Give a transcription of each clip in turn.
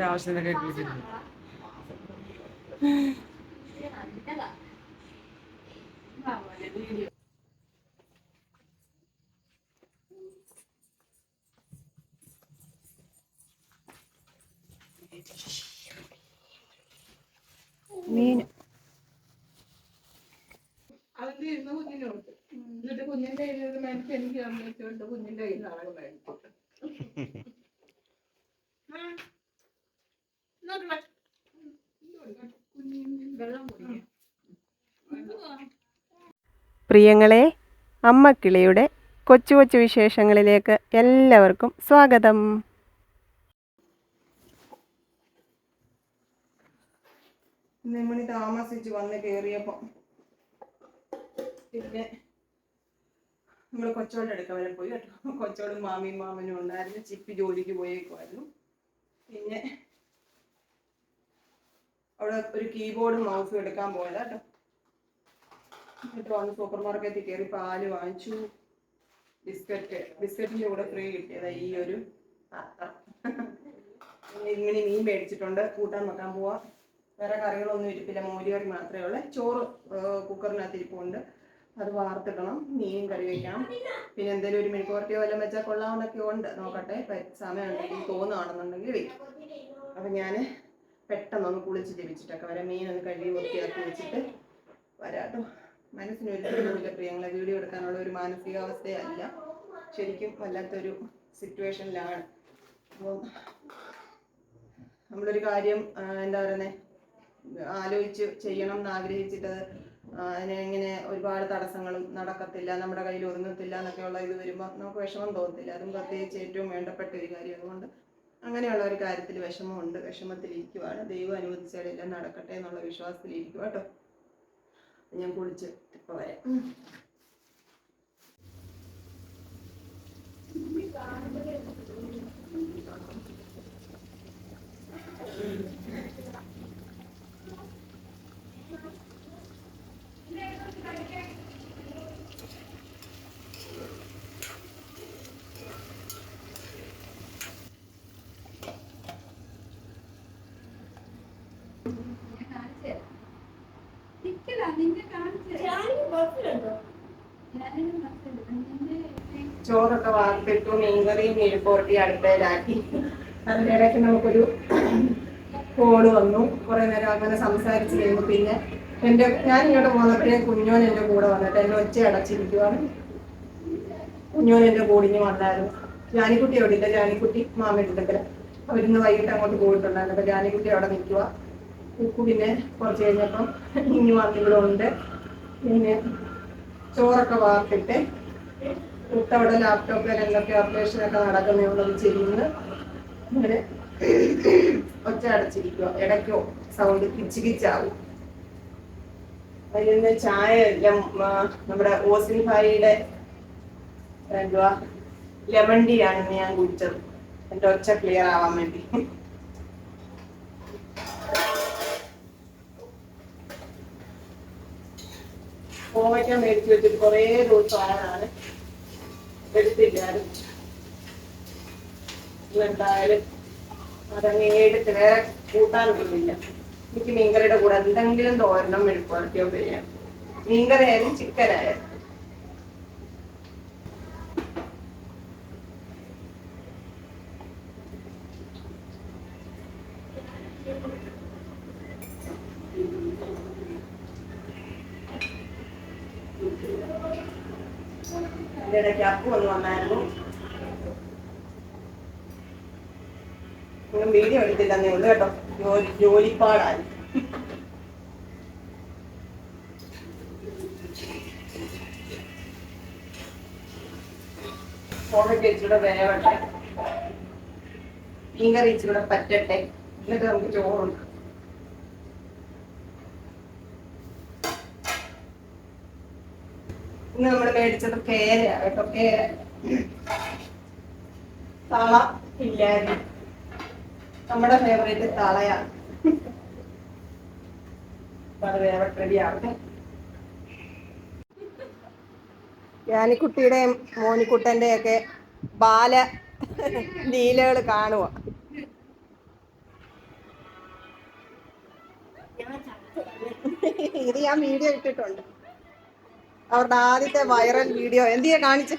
ഒരു ആവശ്യത്തിനൊക്കെ കിട്ടിയിട്ടുണ്ട്. മീൻ. അതിന്റെ ഇരുന്ന് കുഞ്ഞിനെ കൊടുത്തു എന്നിട്ട് കുഞ്ഞിന്റെ കയ്യിൽ മേടിച്ച് എനിക്ക് തന്നിട്ടുണ്ട് കുഞ്ഞിന്റെ കയ്യിൽ നാളെ അളവ് മേടിച്ചു ഉം. ഇങ്ങോട്ട് വാ. ഇങ്ങോട്ട് വാ. കുഞ്ഞിന് വെള്ളം കുടിക്കാം പ്രിയങ്ങളെ അമ്മക്കിളിയുടെ കൊച്ചു കൊച്ചു വിശേഷങ്ങളിലേക്ക് എല്ലാവർക്കും സ്വാഗതം. നെമ്മണി താമസിച്ച് വന്ന് കയറിയപ്പോൾ പിന്നെ നമ്മൾ കൊച്ചോട് എടുക്കാൻ വരെ പോയി കേട്ടോ. കൊച്ചോടും മാമിയും മാമനും ഉണ്ടായിരുന്നു. ചിപ്പി ജോലിക്ക് പോയേക്കുമായിരുന്നു പിന്നെ അവിടെ ഒരു കീബോർഡും മൗസും എടുക്കാൻ പോയതാ കേട്ടോ എന്നിട്ട് വന്ന് സൂപ്പർ മാർക്കറ്റിൽ കയറി പാൽ വാങ്ങിച്ചു. ബിസ്ക്കറ്റ് ബിസ്ക്കറ്റിന്റെ കൂടെ ഫ്രീ കിട്ടിയതാ ഈ ഒരു ഇങ്ങനെ മീൻ മേടിച്ചിട്ടുണ്ട്. കൂട്ടാൻ വെക്കാൻ പോവാ. വേറെ കറികളൊന്നും ഇരിപ്പില്ല. മോരുകറി മാത്രമേ ഉള്ളൂ. ചോറ് കുക്കറിനകത്ത് ഇരിപ്പുണ്ട്. അത് വാർത്തിടണം. മീൻ കറി വയ്ക്കണം പിന്നെ എന്തെങ്കിലും ഒരു മെഴുക്കുവരട്ടിയോ വല്ലതും വെച്ചാൽ കൊള്ളാമെന്നൊക്കെ ഉണ്ട്. നോക്കട്ടെ. സമയമുണ്ടെങ്കിൽ തോന്നുകയാണെന്നുണ്ടെങ്കിൽ വയ്ക്കും അപ്പം ഞാൻ പെട്ടെന്നൊന്ന് കുളിച്ച് ജപിച്ചിട്ടൊക്കെ വരാം. ഒന്ന് കഴുകി വൃത്തിയാക്കി വെച്ചിട്ട് വരാട്ടോ മനസ്സിന് ഒരു പ്രിയങ്ങളെ വീഡിയോ എടുക്കാനുള്ള ഒരു മാനസികാവസ്ഥയല്ല. ശരിക്കും വല്ലാത്തൊരു സിറ്റുവേഷനിലാണ്. അപ്പം നമ്മളൊരു കാര്യം എന്താ പറയുന്നത് ആലോചിച്ച് ചെയ്യണം എന്ന് ആഗ്രഹിച്ചിട്ട് അതിന് ഇങ്ങനെ ഒരുപാട് തടസ്സങ്ങളും നടക്കത്തില്ല നമ്മുടെ കയ്യിൽ ഒതുങ്ങത്തില്ല എന്നൊക്കെയുള്ള ഇത് വരുമ്പോൾ നമുക്ക് വിഷമം തോന്നത്തില്ല. അതും പ്രത്യേകിച്ച് ഏറ്റവും വേണ്ടപ്പെട്ട ഒരു കാര്യം. അതുകൊണ്ട് അങ്ങനെയുള്ള ഒരു കാര്യത്തിൽ വിഷമമുണ്ട്. വിഷമത്തിലിരിക്കുവാണ്. ദൈവം അനുവദിച്ചാലെല്ലാം നടക്കട്ടെ എന്നുള്ള വിശ്വാസത്തിലിരിക്കുക കേട്ടോ ഞാൻ കുളിച്ച് ഇപ്പോൾ വരാം. ചോറൊക്കെ വാർത്തിട്ടു മീൻകറിയും മെഴുക്കുവരട്ടി അടുത്തേലാക്കി അതിന്റെ ഇടയ്ക്ക് നമുക്കൊരു കോൾ വന്നു. കുറേ നേരം അങ്ങനെ സംസാരിച്ച് കഴിയുമ്പോൾ പിന്നെ എന്റെ ഞാൻ ഇങ്ങോട്ട് പോന്നപ്പോഴേ കുഞ്ഞോൻ എന്റെ കൂടെ വന്നിട്ട് എന്നെ ഒച്ച അടച്ചിരിക്കുവാണ്. കുഞ്ഞോൻ എന്റെ കൂടിഞ്ഞ് വന്നായിരുന്നു. ജാനിക്കുട്ടി അവിടെ ഇല്ല ജാനിക്കുട്ടി മാമിട്ടുണ്ടെങ്കിൽ അവരിന്ന് വൈകിട്ട് അങ്ങോട്ട് പോയിട്ടുണ്ടായിരുന്നു. അപ്പൊ ജാനിക്കുട്ടി അവിടെ നിൽക്കുക ഉപ്പു പിന്നെ കുറച്ച് കഴിഞ്ഞപ്പം ഇനി വന്നിവിടെ ഉണ്ട് പിന്നെ ചോറൊക്കെ വാർത്തിട്ട് അവിടെ ലാപ്ടോപ്പിൽ എന്തൊക്കെ ഓപ്പറേഷനൊക്കെ നടക്കുന്നതുള്ളത് ചെയ്യുന്നു അങ്ങനെ ഒച്ച അടച്ചിരിക്കുക ഇടയ്ക്കോ സൗണ്ട് കിച്ച് കിച്ചാവും. അതിൽ ചായ എല്ലാം നമ്മുടെ ഓസിൻ ഭായിയുടെ എന്തുവാ? ലെമൺ ടീ ആണ് ഞാൻ കുടിച്ചത്. എന്റെ ഒച്ച ക്ലിയർ ആവാൻ വേണ്ടി. കോവയ്ക്ക മേടിച്ച് വെച്ചിട്ട് കുറേ ദിവസമാണ് എനിക്ക് മീൻകറിയുടെ കൂടെ എന്തെങ്കിലും തോരണം മെഴുക്കുവരട്ടിയോ ചെയ്യാം മീൻകറി ആയാലും ചിക്കൻ ആയാലും അതിന്റെ ഇടയ്ക്ക് അപ്പു ഒന്ന് വന്നായിരുന്നു വീഡിയോ എടുത്തില്ലെന്നേ ഉള്ളു കേട്ടോ. ജോലി ജോലിപ്പാടായി. കോവയ്ക്ക് ഇച്ചിരി വേവട്ടെ. മീൻകറി ഇച്ചിരി പറ്റട്ടെ. എന്നിട്ട് നമുക്ക് ചോറുണ്ട് ഇന്ന് നമ്മൾ മേടിച്ചത് പേര കേട്ടോ പേര. തള ഇല്ലായിരുന്നു. നമ്മുടെ ഫേവറേറ്റ് തളയാണ്. അപ്പൊ അത് വേറെ റെഡി ആവട്ടെ ഞാനിക്കുട്ടിയുടെയും മോനിക്കുട്ടന്റെ ഒക്കെ ബാല ലീലകൾ കാണുക ഇത് ഞാൻ വീഡിയോ ഇട്ടിട്ടുണ്ട്. അവരുടെ ആദ്യത്തെ വൈറൽ വീഡിയോ എന്തിയാ കാണിച്ച്?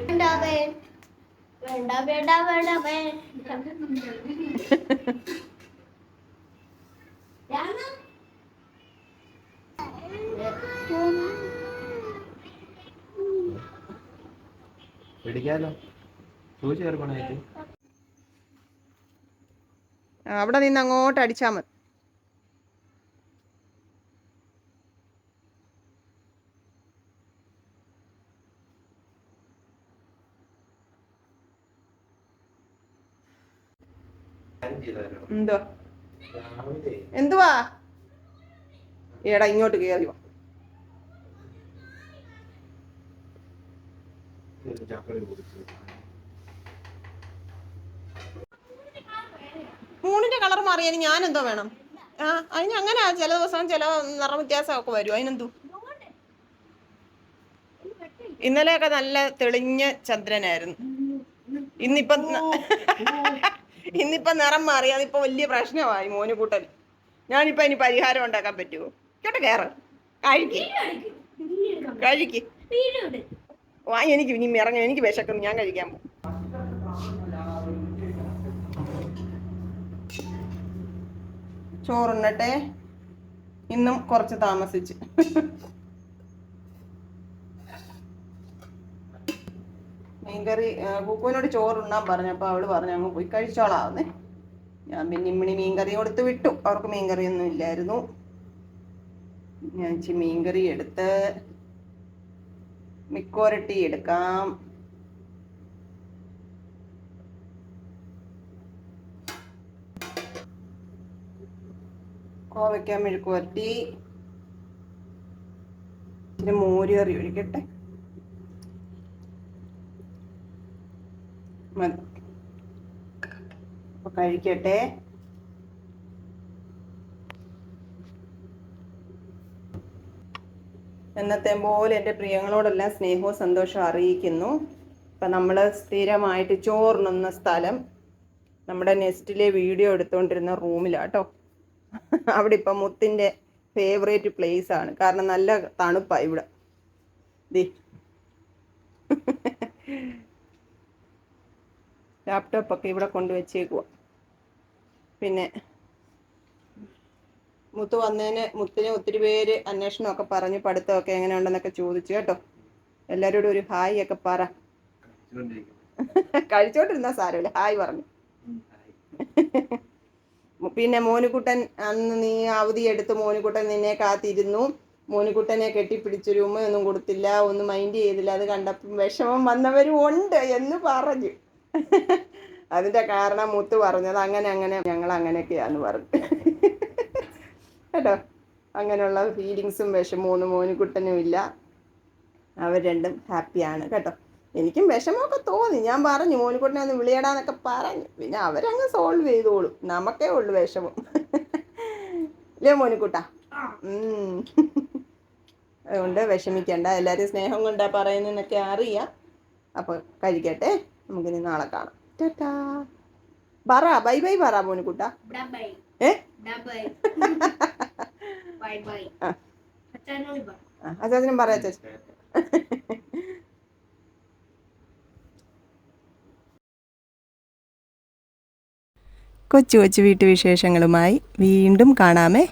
വേണ്ട വേണ്ട വേണ്ട വേണ്ട വേണ്ട രാമ പിടിക്കാലോ. സൂചി ചേർക്കണേ അവിടെ നിന്ന് അങ്ങോട്ട് അടിച്ചാ മതി. ചെയ്താലോ? എന്തോ രാവിലെ എന്തുവാ? എടാ ഇങ്ങോട്ട് കയറി വാ. മൂണിന്റെ കളർ മാറിയാൽ ഞാൻ എന്തോ വേണം? ആ അതിന് അങ്ങനെ. ചില ദിവസം ചില നിറ വ്യത്യാസമൊക്കെ വരും. അതിനെന്തു? ഇന്നലെയൊക്കെ നല്ല തെളിഞ്ഞ ചന്ദ്രനായിരുന്നു. ഇന്നിപ്പം ഇന്നിപ്പം നിറം മാറി അതിപ്പോ വലിയ പ്രശ്നമായി മോന് കൂട്ടൽ. ഞാനിപ്പോ ഇനി പരിഹാരം ഉണ്ടാക്കാൻ പറ്റുമോ? കേട്ടോ കയറ് കഴിക്ക്. കഴിക്ക്. വാ എനിക്ക് ഇനി ഇറങ്ങി എനിക്ക് വിശക്കുന്നു ഞാൻ കഴിക്കാൻ പോകും ചോറുണ്ണട്ടെ. ഇന്നും കുറച്ച് താമസിച്ച്. മീൻകറി കുക്കുവിനോട് ചോറുണ്ണാൻ പറഞ്ഞപ്പോൾ അവൾ പറഞ്ഞു അങ്ങ് പോയി കഴിച്ചോളാവുന്നേ. ഞാൻ പിന്നെ ഇമ്മിണി മീൻകറി കൊടുത്ത് വിട്ടു. അവർക്ക് മീൻകറി ഒന്നും ഇല്ലായിരുന്നു. ഞാൻ ഇച്ചിരി മീൻകറി എടുത്ത് മിക്കോരട്ടി എടുക്കാം. കോവയ്ക്ക മെഴുക്കുവരട്ടി. ഇച്ചിരി മോര് കറി ഒഴിക്കട്ടെ. മതി. അപ്പൊ കഴിക്കട്ടെ. എന്നത്തെ പോലെ എന്റെ പ്രിയങ്ങളോടെല്ലാം സ്നേഹവും സന്തോഷവും അറിയിക്കുന്നു. ഇപ്പം നമ്മൾ സ്ഥിരമായിട്ട് ചോറിനുന്ന സ്ഥലം നമ്മുടെ നെസ്റ്റിലെ വീഡിയോ എടുത്തുകൊണ്ടിരുന്ന റൂമിലാട്ടോ. അവിടെ ഇപ്പം മുത്തിന്റെ ഫേവറേറ്റ് പ്ലേസ് ആണ് കാരണം നല്ല തണുപ്പാണ് ഇവിടെ. ദേ. ലാപ്ടോപ്പൊക്കെ ഇവിടെ കൊണ്ടുവച്ചേക്കുക പിന്നെ മുത്ത് വന്നതിന് മുത്തിന് ഒത്തിരി പേര് അന്വേഷണമൊക്കെ പറഞ്ഞു പഠിത്തമൊക്കെ എങ്ങനെയുണ്ടെന്നൊക്കെ ചോദിച്ചു കേട്ടോ. എല്ലാവരോടും ഒരു ഹായ് ഒക്കെ പറ. കഴിച്ചോണ്ടിരുന്ന സാരമില്ല. ഹായ് പറഞ്ഞു. പിന്നെ മോനുകുട്ടൻ അന്ന് നീ അവധി എടുത്ത് മോനുകുട്ടൻ നിന്നെ കാത്തിരുന്നു. മോനുകുട്ടനെ കെട്ടിപ്പിടിച്ചൊരു ഉമ്മയൊന്നും കൊടുത്തില്ല ഒന്നും മൈൻഡ് ചെയ്തില്ല. അത് കണ്ടപ്പം വിഷമം വന്നവരും ഉണ്ട് എന്ന് പറഞ്ഞു. അതിന്റെ കാരണം മുത്ത് പറഞ്ഞത് അങ്ങനെ അങ്ങനെ ഞങ്ങൾ അങ്ങനെയൊക്കെയാന്ന് പറഞ്ഞു. കേട്ടോ. അങ്ങനെയുള്ള ഫീലിങ്സും വിഷമമൊന്നും മോനുകുട്ടനും ഇല്ല. അവർ രണ്ടും ഹാപ്പിയാണ് കേട്ടോ. എനിക്കും വിഷമമൊക്കെ തോന്നി. ഞാൻ പറഞ്ഞു മോനുകുട്ടനെ ഒന്ന് വിളിയടാന്നൊക്കെ പറഞ്ഞു. പിന്നെ അവരങ്ങ് സോൾവ് ചെയ്തോളും. നമുക്കേ ഉള്ളു വിഷമം. ഇല്ലേ മോനിക്കുട്ട. അതുകൊണ്ട് വിഷമിക്കണ്ട. എല്ലാവരും സ്നേഹം കൊണ്ടാ പറയുന്നതെന്നൊക്കെ അറിയാം. അപ്പോൾ കഴിക്കട്ടെ. നമുക്കിനി നാളെ കാണാം. ടാറ്റാ. പറ ബൈ ബൈ പറ മോനിക്കുട്ട ഡബൈ ഏ ഡബൈ ബൈ ബൈ ആ. അച്ഛനോട് പറ ആ, അച്ചാച്ചനും പറയാ ചേച്ചി കൊച്ചു കൊച്ചു വീട്ടുവിശേഷങ്ങളുമായി വീണ്ടും കാണാമേ.